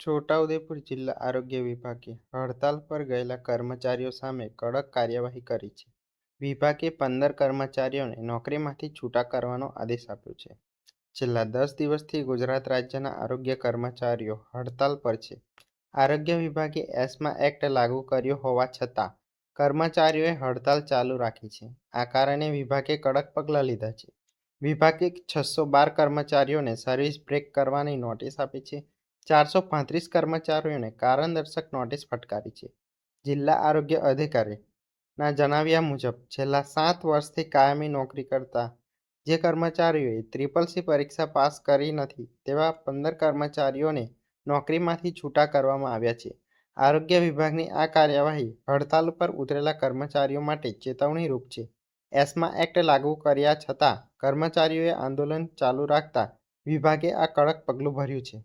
છોટાઉદેપુર જિલ્લા આરોગ્ય વિભાગે હડતાલ પર ગયેલા કર્મચારીઓ સામે કડક કાર્યવાહી કરી છે. વિભાગે પંદર કર્મચારીઓને નોકરીમાંથી છૂટા કરવાનો આદેશ આપ્યો છે. છેલ્લા દસ દિવસથી ગુજરાત રાજ્યના આરોગ્ય કર્મચારીઓ હડતાલ પર છે. આરોગ્ય વિભાગે એસ્મા એક્ટ લાગુ કર્યો હોવા છતાં કર્મચારીઓએ હડતાલ ચાલુ રાખી છે. આ કારણે વિભાગે કડક પગલાં લીધા છે. વિભાગે છસો બાર કર્મચારીઓને સર્વિસ બ્રેક કરવાની નોટિસ આપી છે. ચારસો પાંત્રીસ કર્મચારીઓને કારણદર્શક નોટિસ ફટકારી છે. જિલ્લા આરોગ્ય અધિકારીના જણાવ્યા મુજબ, છેલ્લા સાત વર્ષથી કાયમી નોકરી કરતા જે કર્મચારીઓએ ત્રિપલ સી પરીક્ષા પાસ કરી નથી, તેવા પંદર કર્મચારીઓને નોકરીમાંથી છૂટા કરવામાં આવ્યા છે. આરોગ્ય વિભાગની આ કાર્યવાહી હડતાલ પર ઉતરેલા કર્મચારીઓ માટે ચેતવણીરૂપ છે. એસ્મા એક્ટ લાગુ કર્યા છતાં કર્મચારીઓએ આંદોલન ચાલુ રાખતા વિભાગે આ કડક પગલું ભર્યું છે.